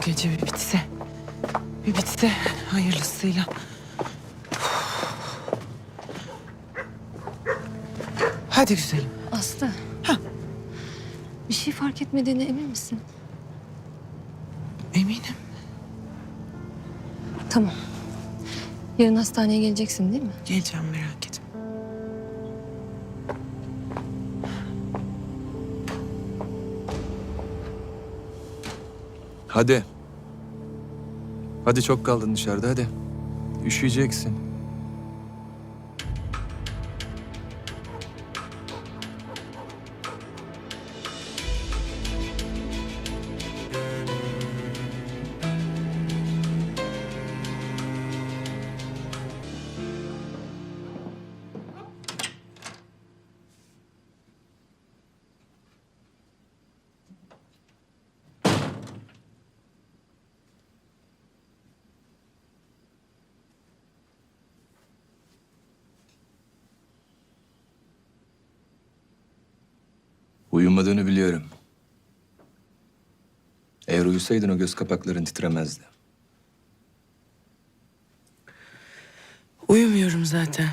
bu gece bir bitse. Bir bitse hayırlısıyla. Hadi güzelim. Aslı. Ha. Bir şey fark etmediğine emin misin? Eminim. Tamam. Yarın hastaneye geleceksin değil mi? Geleceğim merak etme. Hadi. Hadi çok kaldın dışarıda hadi. Üşüyeceksin. Uyumadığını biliyorum. Eğer uyusaydın o göz kapakların titremezdi. Uyumuyorum zaten.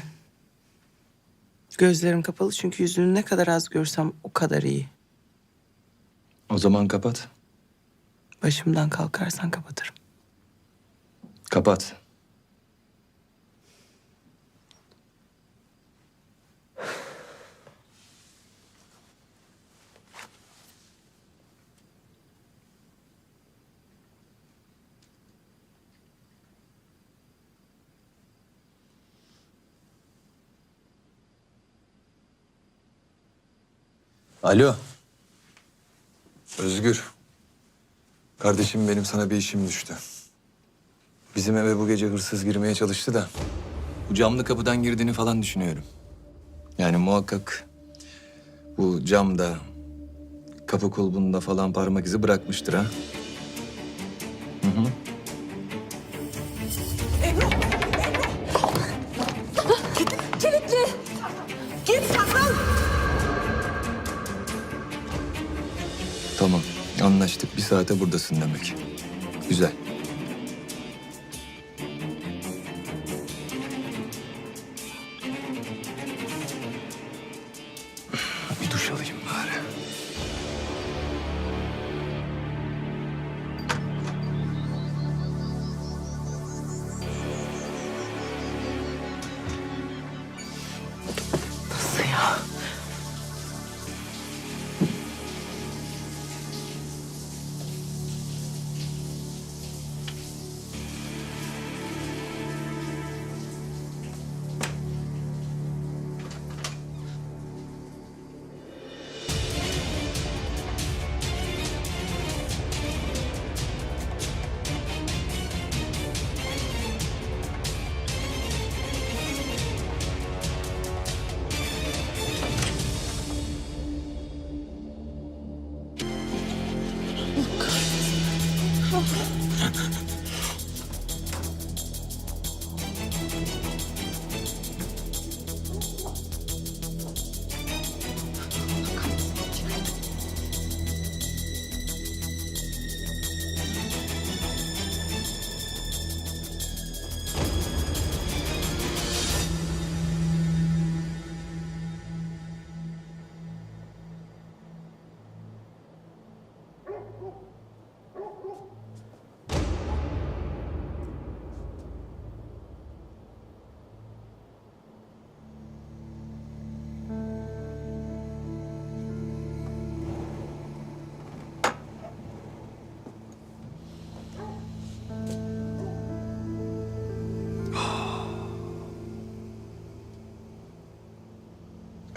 Gözlerim kapalı çünkü yüzünü ne kadar az görsem o kadar iyi. O zaman kapat. Başımdan kalkarsan kapatırım. Kapat. Alo. Özgür. Kardeşim benim sana bir işim düştü. Bizim eve bu gece hırsız girmeye çalıştı da... ...bu camlı kapıdan girdiğini falan düşünüyorum. Yani muhakkak bu camda, kapı kulbunda falan parmak izi bırakmıştır ha. Hı hı. Git saate buradasın demek.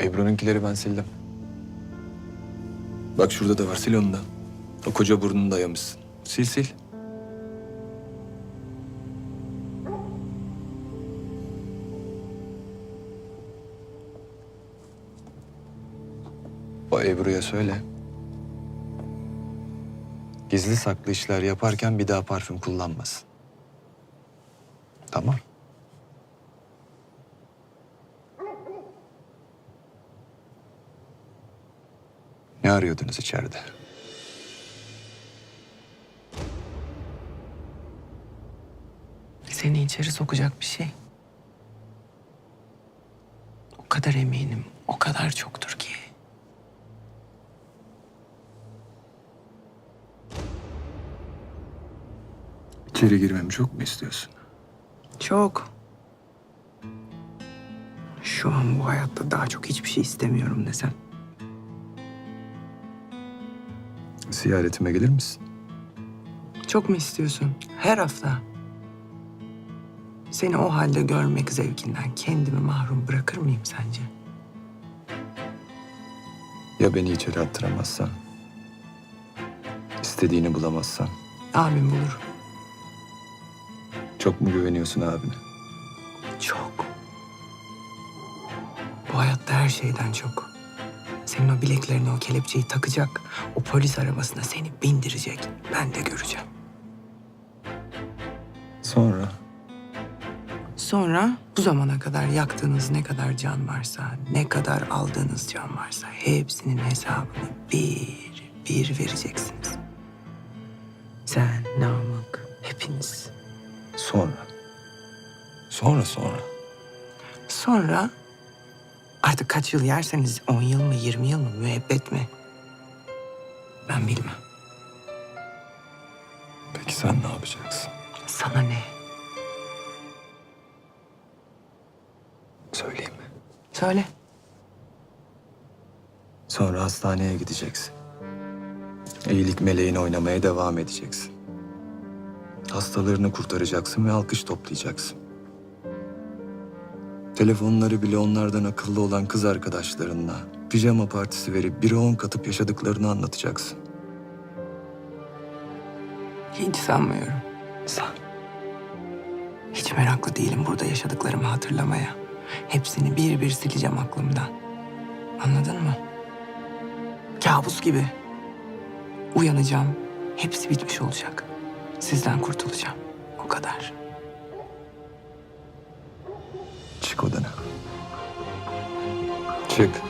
Ebru'nunkileri ben sildim. Bak şurada da var. Sil onu da. O koca burnunu dayamışsın. Sil sil. O Ebru'ya söyle. Gizli saklı işler yaparken bir daha parfüm kullanmasın. Tamam. Ne arıyordunuz içeride? seni içeri sokacak bir şey. O kadar eminim, o kadar çoktur ki. İçeri girmemi çok mu istiyorsun? Çok. Şu an bu hayatta daha çok hiçbir şey istemiyorum desem. Ziyaretime gelir misin? Çok mu istiyorsun? Her hafta. Seni o halde görmek zevkinden kendimi mahrum bırakır mıyım sence? Ya beni içeri attıramazsan? İstediğini bulamazsan? Abim bulur. Çok mu güveniyorsun abine? Çok. Bu hayatta her şeyden çok. Senin o bileklerine o kelepçeyi takacak, o polis arabasına seni bindirecek. Ben de göreceğim. Sonra? Sonra bu zamana kadar yaktığınız ne kadar can varsa, ne kadar aldığınız can varsa hepsinin hesabını bir bir vereceksiniz. Sen, Namık, hepiniz. Sonra. Sonra sonra. Sonra artık kaç yıl yerseniz 10 yıl mı 20 yıl mı müebbet mi? Ben bilmem. Peki sen ne yapacaksın? Sana ne? Söyleyeyim mi? Söyle. Sonra hastaneye gideceksin. İyilik meleğini oynamaya devam edeceksin. Hastalarını kurtaracaksın ve alkış toplayacaksın. Telefonları bile onlardan akıllı olan kız arkadaşlarınla pijama partisi verip biri on katıp yaşadıklarını anlatacaksın. Hiç sanmıyorum. Sen Hiç meraklı değilim burada yaşadıklarımı hatırlamaya. Hepsini bir bir sileceğim aklımdan. Anladın mı? Kabus gibi. Uyanacağım. Hepsi bitmiş olacak. Sizden kurtulacağım. O kadar. Odana. Çık.